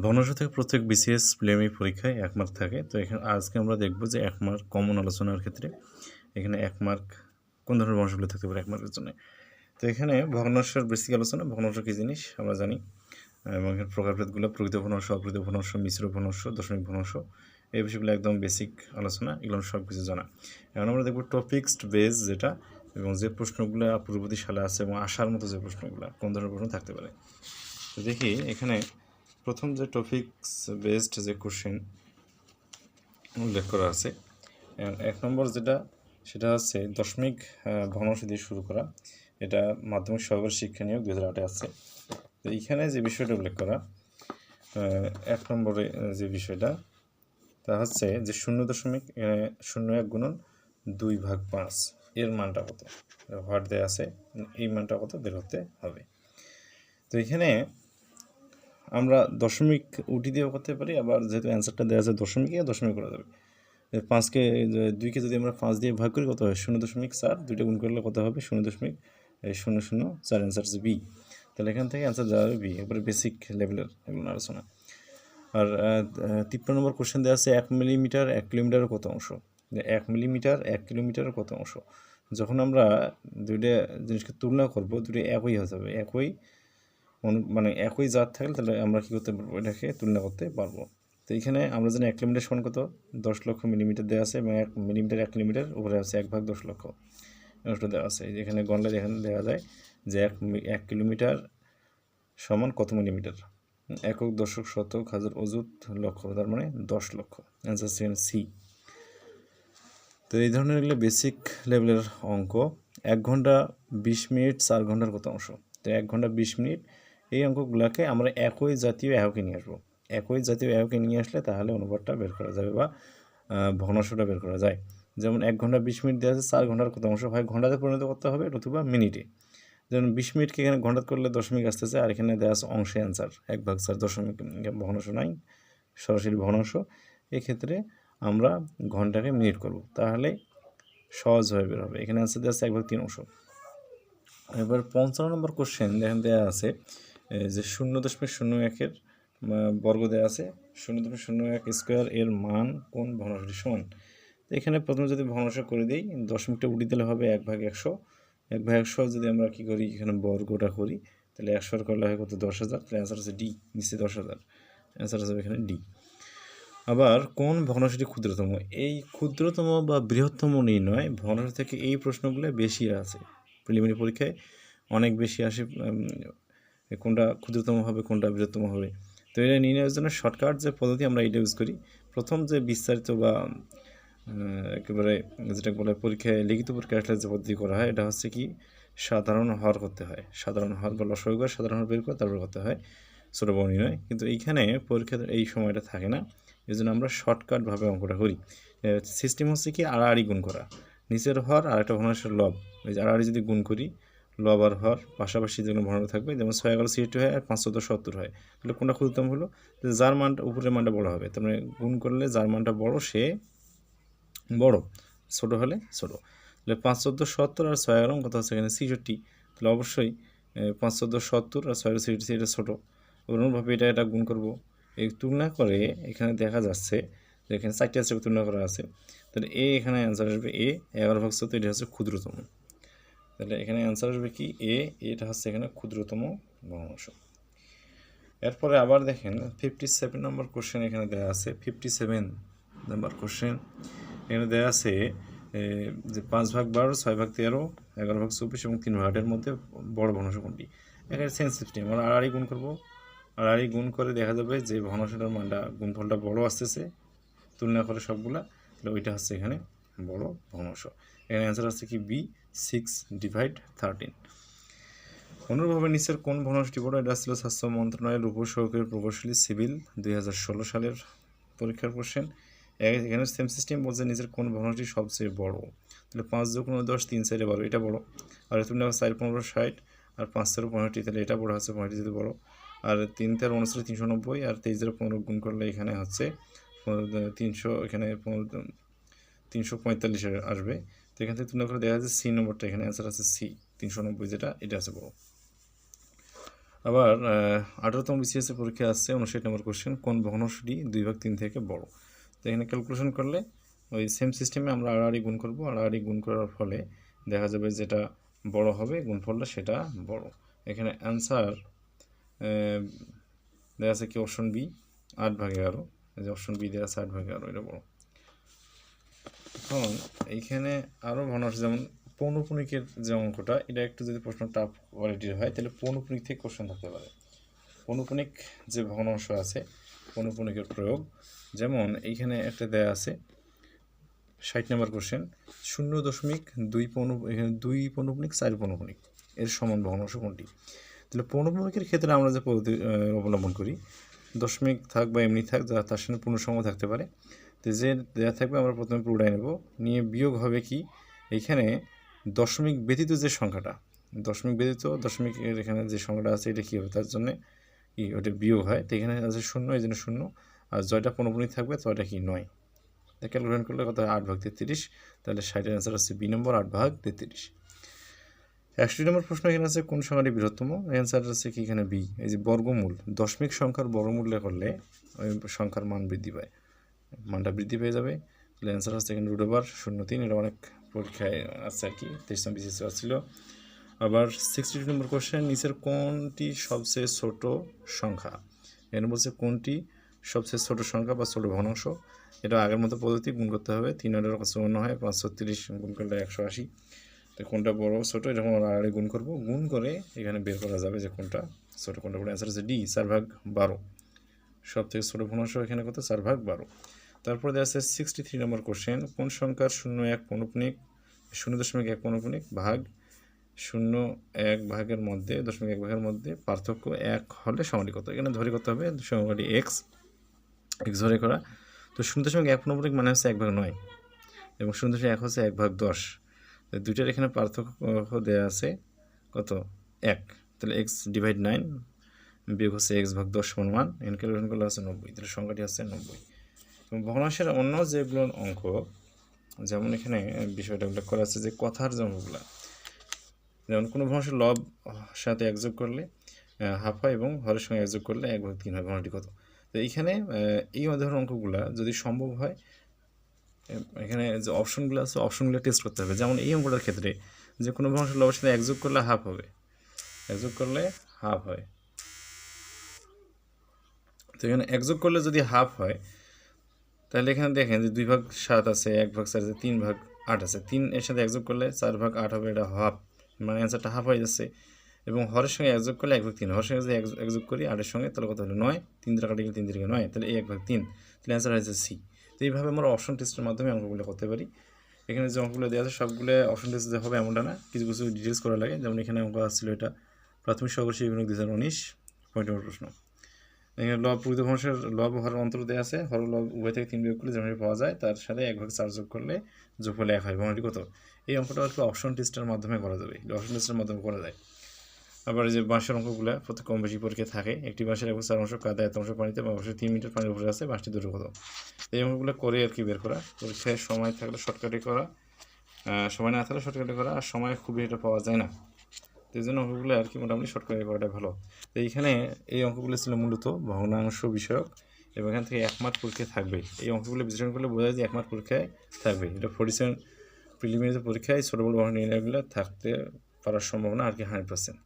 ভগ্নাংশ থেকে প্রত্যেক বিসিএস প্রিলিমি পরীক্ষায় এক মার্ক থাকে। তো এখানে আজকে আমরা দেখব যে এক মার্ক কমন আলোচনার ক্ষেত্রে এখানে এক মার্ক কোন ধরনের ভগ্নাংশগুলো থাকতে পারে এক মার্কের জন্য। তো এখানে ভগ্নাংশের বেসিক আলোচনা, ভগ্নাংশ কী জিনিস আমরা জানি। এবং এখানে প্রকারভেদগুলো প্রকৃত ভগ্নাংশ, অপ্রকৃত ভগ্নাংশ, মিশ্র ভগ্নাংশ দশমিক ভগ্নাংশ, এই বিষয়গুলো একদম বেসিক আলোচনা, এগুলো সব কিছু জানা। এখন আমরা দেখব টপিক্সড বেস যেটা এবং যে প্রশ্নগুলো পূর্ববর্তী সালে আছে এবং আসার মতো যে প্রশ্নগুলো, কোন ধরনের প্রশ্ন থাকতে পারে। তো দেখি এখানে প্রথম যে টপিকস বেসড যে কোশ্চেন উল্লেখ করা আছে এক নম্বর যেটা, সেটা হচ্ছে দশমিক ভগ্নাংশ দিয়ে শুরু করা। এটা মাধ্যমিক সহকারী শিক্ষা নিয়োগ দু হাজার আছে। তো এইখানে যে বিষয়টা উল্লেখ করা এক নম্বরে যে বিষয়টা, তা হচ্ছে যে শূন্য দশমিক শূন্য এক গুণন দুই ভাগ পাঁচ, এর মানটা কত? হোয়াট দেয়া আছে, এই মানটা কত? বের হতে হবে। তো এখানে আমরা দশমিক উঠি দিয়েও করতে পারি, আবার যেহেতু অ্যান্সারটা দেওয়া আছে দশমিকে, দশমিক করা যাবে। পাঁচকে দুইকে যদি আমরা পাঁচ দিয়ে ভাগ করি, কত হয়? শূন্য দশমিক চার। দুইটা গুণ করলে কত হবে? শূন্য দশমিক শূন্য শূন্য চার অ্যান্সার হচ্ছে বি তাহলে এখান থেকে অ্যান্সার দেওয়া হবে বি এবারে বেসিক লেভেলের এগুলো আলোচনা। আর তিপ্পান্ন নম্বর কোশ্চেন দেওয়া আছে, এক মিলিমিটার এক কিলোমিটারের কত অংশ? এক মিলিমিটার এক কিলোমিটারের কত অংশ? যখন আমরা দুইটা জিনিসকে তুলনা করব দুটো একই হতে হবে একই মানে একই জাত থাকলে তাহলে আমরা কী করতে পারব? এটাকে তুলনা করতে পারব। তো এখানে আমরা জানি এক কিলোমিটার সমান কত? দশ লক্ষ মিলিমিটার দেওয়া আছে এবং এক মিলিমিটার, এক কিলোমিটার উপরে আছে এক ভাগ দশ লক্ষ। দেওয়া আছে। এখানে গণলে এখানে দেওয়া যায় যে এক এক কিলোমিটার সমান কত মিলিমিটার? একক, দশক, শতক, হাজার, অযুত, লক্ষ, তার মানে দশ লক্ষ। অ্যান্সার সেকেন্ড সি তো এই ধরনের এগুলো বেসিক লেভেলের অঙ্ক। এক ঘণ্টা বিশ মিনিট, চার ঘণ্টার কত অংশ? তো এক ঘণ্টা বিশ মিনিট এই অঙ্কগুলোকে আমরা একই জাতীয় এককে নিয়ে আসব। একই জাতীয় এককে নিয়ে আসলে তাহলে অনুপাতটা বের করা যাবে বা ভগ্নাংশটা বের করা যায়। যেমন এক ঘণ্টা বিশ মিনিট দেওয়া আছে, চার ঘণ্টার কত অংশ হয়? ঘন্টাতে পরিণত করতে হবে অথবা মিনিটে। যেমন বিশ মিনিটকে এখানে ঘণ্টা করলে দশমিক আসতেছে আর এখানে দেওয়া আছে অংশে অ্যান্সার এক ভাগ চার দশমিক ভগ্নাংশ নাই, সরাসরি ভগ্নাংশ এক্ষেত্রে আমরা ঘন্টাকে মিনিট করব, তাহলে সহজ হয়ে বের হবে। এখানে অ্যান্সার দেওয়া আছে এক ভাগ তিন অংশ। এবার পঞ্চান্ন নম্বর কোশ্চেন দেখেন দেওয়া আছে যে শূন্য দশমিক শূন্য একের বর্গ দেওয়া আছে, শূন্য দশমিক শূন্য এক স্কোয়ার এর মান কোন ভগ্নাংশটি সমান? এখানে প্রথমে যদি ভগ্নাংশ করে দিই, দশমিকটা উঠিয়ে দিলে হবে এক ভাগ একশো। এক ভাগ একশো যদি আমরা কী করি, এখানে বর্গটা করি, তাহলে একশোর করলে হয় কত? দশ হাজার। তাহলে অ্যান্সার আছে ডি নিচে দশ হাজার। অ্যান্সার আছে এখানে ডি আবার কোন ভগ্নাংশটি ক্ষুদ্রতম? এই ক্ষুদ্রতম বা বৃহত্তম নির্ণয় ভগ্নাংশ থেকে এই প্রশ্নগুলো বেশি আছে। প্রিলিমিনারি পরীক্ষায় অনেক বেশি আসে কোনটা ক্ষুদ্রতম হবে, কোনটা বৃহত্তম হবে। তো এটা নির্ণয়ের জন্য শর্টকাট যে পদ্ধতি আমরা এটা ইউজ করি। প্রথম যে বিস্তারিত বা একেবারে যেটা বলে পরীক্ষায় লিখিত পরীক্ষা আসলে যে পদ্ধতি করা হয়, এটা হচ্ছে কি সাধারণ হর করতে হয়। সাধারণ হর বা লসগু করে সাধারণ হর বের করে তারপর করতে হয়। ছোটো বড় নির্ণয় কিন্তু এইখানে পরীক্ষাতে এই সময়টা থাকে না। এই জন্য আমরা শর্টকাটভাবে অঙ্কটা করি। সিস্টেম হচ্ছে কি আড়াআড়ি গুণ করা। নিচের হর আর একটা ভগ্নাংশের লব। এই যে আড়াআড়ি যদি গুণ করি লব আর হর পাশাপাশি যেগুলো ভগ্নাংশ থাকবে, যেমন ছয় এগারো সিটি হয় আর পাঁচ চোদ্দ সত্তর হয়। তাহলে কোনটা ক্ষুদ্রতম হলো? যার মানটা উপরের মানটা বড় হবে। তার মানে গুণ করলে যার মানটা বড়, সে বড়। ছোট হলে ছোট। তাহলে পাঁচ চোদ্দ সত্তর আর ছয় এগারো কত হচ্ছে এখানে ছিষট্টি তাহলে অবশ্যই পাঁচ চোদ্দ সত্তর আর ছয় ছিষট্টি এটা ছোটো। অনুরূপভাবে এটা এটা গুণ করব। এই তুলনা করে এখানে দেখা যাচ্ছে যে এখানে চারটি আছে তুলনা করা আছে। তাহলে এ এখানে অ্যান্সার আসবে এ এগারো ভাগ সত্তর এটা হচ্ছে ক্ষুদ্রতম। তাহলে এখানে অ্যান্সার আসবে কি? এ এটা হচ্ছে এখানে ক্ষুদ্রতম ভগ্নাংশ এরপরে আবার দেখেন ফিফটি সেভেন নম্বর কোশ্চেন এখানে দেওয়া আছে ফিফটি সেভেন নাম্বার কোশ্চেন এখানে দেওয়া আছে যে পাঁচ ভাগ বারো, ছয় ভাগ তেরো, এগারো ভাগ চব্বিশ এবং তিন ভাগের মধ্যে বড় ভগ্নাংশ কোনটি? এখানে সেন্স সিস্টেম আমরা আড়াই গুণ করব। আড়াই গুণ করে দেখা যাবে যে ভগ্নাংশটার মানটা, গুণফলটা বড় আসতেছে, তুলনা করে সবগুলা, তাহলে ওইটা হচ্ছে এখানে বড় ভগ্নাংশ এখানে অ্যান্সার হচ্ছে কি? B six divide thirteen. অনুরূপভাবে নিচের কোন ভগ্নাংশটি বড়, এটা ছিল স্বাস্থ্য মন্ত্রণালয়ের উপসহকারী প্রকৌশলী সিভিল দুই হাজার ষোলো সালের পরীক্ষার কোশ্চেন এখানে সেম সিস্টেম বলছে নিজের কোন ভগ্নাংশটি সবচেয়ে বড়। তাহলে পাঁচ দু পনেরো দশ, তিন সাইডে বারো, এটা বড়। আর তুমি দেখো চার, পনেরো, ষাট, আর পাঁচ তেরো পনেরোটি তাহলে এটা বড় হচ্ছে পনেরোটি যদি বড়। আর তিন, তেরো, উনষাট, তিনশো নব্বই, আর তেইশ, তেরো, পনেরো গুণ করলে এখানে হচ্ছে তিনশো, এখানে পনেরো, তিনশো পঁয়তাল্লিশ আসবে। এখান থেকে তুলনা করে দেখা যাচ্ছে সি নম্বরটা এখানে অ্যান্সার আছে সি তিনশো নব্বই যেটা, এটা আছে বড়। আবার আঠারোতম বিসিএসের পরীক্ষা আসছে উনষাট নম্বর কোশ্চেন কোন ভগ্নাংশটি দুই ভাগ তিন থেকে বড়? তো এখানে ক্যালকুলেশন করলে ওই সেম সিস্টেমে আমরা আড়াআড়ি গুণ করব আড়াআড়ি গুণ করার ফলে দেখা যাবে যেটা বড় হবে, গুণফলটা সেটা বড়। এখানে অ্যান্সার দেখা আছে কি অপশন বি আট ভাগে এই যে অপশন বি দেওয়া আছে আট ভাগে আরও এটা বড়। এখন এইখানে আরও ভগ্নাংশ যেমন পৌনপুনিকের যে অঙ্কটা, এটা একটু যদি প্রশ্ন টাফ কোয়ালিটির হয়, তাহলে পৌনপুনিক থেকে কোশ্চেন থাকতে পারে। পৌনপুনিক যে ভগ্নাংশ আছে, পৌনপুনিকের প্রয়োগ, যেমন এইখানে একটা দেয়া আছে, ষাট নম্বর কোশ্চেন শূন্য দশমিক দুই পৌন, এখানে দুই পৌনপুনিক, চার পৌনপুনিক, এর সমান ভগ্নাংশ কোনটি? তাহলে পৌনপুনিকের ক্ষেত্রে আমরা যে পদ্ধতি অবলম্বন করি, দশমিক থাক বা এমনি থাক, যা তার সঙ্গে পূর্ণসংখ্য থাকতে পারে তো যে দেওয়া থাকবে, আমরা প্রথমে পুরোটাই নেব। নিয়ে বিয়োগ হবে কি? এইখানে দশমিক ব্যতীত যে সংখ্যাটা, দশমিক ব্যতীত দশমিকের এখানে যে সংখ্যাটা আছে, এটা কী হবে? তার জন্য কি? ওটা বিয়োগ হয়। তো এখানে আছে শূন্য, এই জন্য শূন্য। আর জয়টা পনেরোপুনি থাকবে, তো কি? নয়। তা ক্যালকুলেট করলে কত? আট ভাগ তেত্রিশ। তাহলে ষাটের অ্যান্সার হচ্ছে বি নম্বর, আট ভাগ তেত্রিশ। একষট্টি নম্বর প্রশ্ন এখানে আছে, কোন সংখ্যাটি বৃহত্তম? অ্যান্সার হচ্ছে কি এখানে বি? এই যে বর্গমূল, দশমিক সংখ্যার বর্গমূল্য করলে ওই সংখ্যার মান বৃদ্ধি পায়। মানটা বৃদ্ধি পেয়ে যাবে। তাহলে অ্যান্সার হচ্ছে এখানে রুট ওভার শূন্য তিন। এটা অনেক পরীক্ষায় আছে আর কি, তেইশ বিসিএস ছিল। আবার সিক্সটি টু নম্বর কোশ্চেন নিচের কোনটি সবচেয়ে ছোট সংখ্যা? এখানে বলছে কোনটি সবচেয়ে ছোট সংখ্যা বা ছোট ভগ্নাংশ? এটা আগের মতো পদ্ধতি, গুণ করতে হবে। তিন হাজার চুয়ান্ন হয়, পাঁচ ছত্রিশ গুণ করলে একশো আশি। তো কোনটা বড় ছোটো এরকম আমরা আড়াই গুণ করব। গুণ করে এখানে বের করা যাবে যে কোনটা ছোটো কোনটা বড় অ্যান্সার হচ্ছে ডি চার ভাগ বারো। সব থেকে ছোটো ভগ্নাংশ এখানে কত? চার ভাগ বারো। তারপর দেওয়া আছে সিক্সটি থ্রি নম্বর কোশ্চেন কোন সংখ্যার শূন্য এক পৌনপুনিক শূন্য দশমিক এক পৌনপুনিক ভাগ, শূন্য এক ভাগের মধ্যে, দশমিক এক ভাগের মধ্যে পার্থক্য এক হলে সমানি কত এখানে ধরে করতে হবে সংখ্যাটি এক্স এক্স ধরে করা। তো শূন্য দশমিক এক পৌনপুনিক মানে হচ্ছে এক ভাগ নয় এবং শূন্য দশমিক এক হচ্ছে এক ভাগ দশ। দুইটার এখানে পার্থক্য দেওয়া আছে কত? এক। তাহলে এক্স ডিভাইড নাইন বিয়োগ হচ্ছে এক্স ভাগ দশ সমান ওয়ান এখানে ক্যালকুলেশন করলে হচ্ছে নব্বই। তাহলে সংখ্যাটি হচ্ছে নব্বই। ভগ্নাংশের অন্য যেগুলো অঙ্ক, যেমন এখানে বিষয়টা উল্লেখ করা আছে যে কথার অঙ্কগুলো যেমন কোনো ভগ্নাংশের লব সাথে একযোগ করলে হাফ হয় এবং হরের সঙ্গে একযোগ করলে এক ভাগ তিন হয় কত? তো এইখানে এই ধরনের অঙ্কগুলো যদি সম্ভব হয়, এখানে যে অপশনগুলো আছে, অপশনগুলো টেস্ট করতে হবে। যেমন এই অঙ্কটার ক্ষেত্রে যে কোনো ভগ্নাংশের লবের সাথে একযোগ করলে হাফ হবে। একযোগ করলে হাফ হয়। তো এখানে একযোগ করলে যদি হাফ হয় তাহলে এখানে দেখেন যে দুই ভাগ সাত আছে, এক ভাগ চার আছে, তিন ভাগ আট আছে। তিন এর সাথে একযোগ করলে চার ভাগ আট হবে, এটা হাফ মানে অ্যান্সারটা হাফ হয়ে যাচ্ছে। এবং হরের সঙ্গে একযোগ করলে এক ভাগ তিন, হরের সঙ্গে একযোগ করি আটের সঙ্গে, তাহলে কত হলো? নয়। তিন দ্বারা কাটে তিন দিকে নয়, তাহলে এক ভাগ তিন। তাহলে অ্যান্সার হয়েছে সি তো এইভাবে আমরা অপশন টেস্টের মাধ্যমে অঙ্কগুলো করতে পারি। এখানে যে অঙ্কগুলো দেওয়া আছে, সবগুলো অপশন টেস্ট যে হবে এমনটা না, কিছু কিছু ডিটেলস করা লাগে। যেমন এখানে অঙ্ক আসছিল এটা, প্রাথমিক সহকর্ষী বিভাগ দু হাজার উনিশ, পয়েন্ট নম্বর প্রশ্ন। লব প্রকৃত ভংশের লব হর অন্তর দেওয়া আছে। হর লব উভয় থেকে তিন বিয়োগ করলে যেমন পাওয়া যায়, তার সাথে এক ভাগ চার যোগ করলে যোগফলে এক হয়। ভগ্নাংশটি কত? এই অঙ্কটা আর কি অপশন টেস্টের মাধ্যমে করা যাবে। অপশন টেস্টের মাধ্যমে করা যায়। আবার যে বাঁশের অঙ্কগুলো প্রত্যেক কম বেশি পরীক্ষা থাকে, একটি বাঁশের এক চার অংশ কাদা এত অংশ পানিতে বা অবশ্যই তিন মিটার পানির উপরে আছে, বাঁশটি দুটো কত? এই অঙ্কগুলো করে আর কি বের করা। পরীক্ষায় সময় থাকলে শর্টকাটে করা সময় না থাকলে শর্টকাটে করা, আর সময় খুবই এটা পাওয়া যায় না। তো এই জন্য অঙ্কগুলো আর কি মোটামুটি শর্টকাটে করাটা ভালো। তো এইখানে এই অঙ্কগুলো ছিল মূলত ভগ্নাংশ বিষয়ক এবং এখান থেকে একমাত্র পরীক্ষায় থাকবে। এই অঙ্কগুলো বিশ্লেষণ করলে বোঝা যায় যে এক পরীক্ষায় থাকবে। এটা ফোর্টি সেভেন প্রিলিমিনারি পরীক্ষায় ছোটো বড় ভগ্ন নির্ণয়গুলো থাকতে পারার সম্ভাবনা আর কি হান্ড্রেড পার্সেন্ট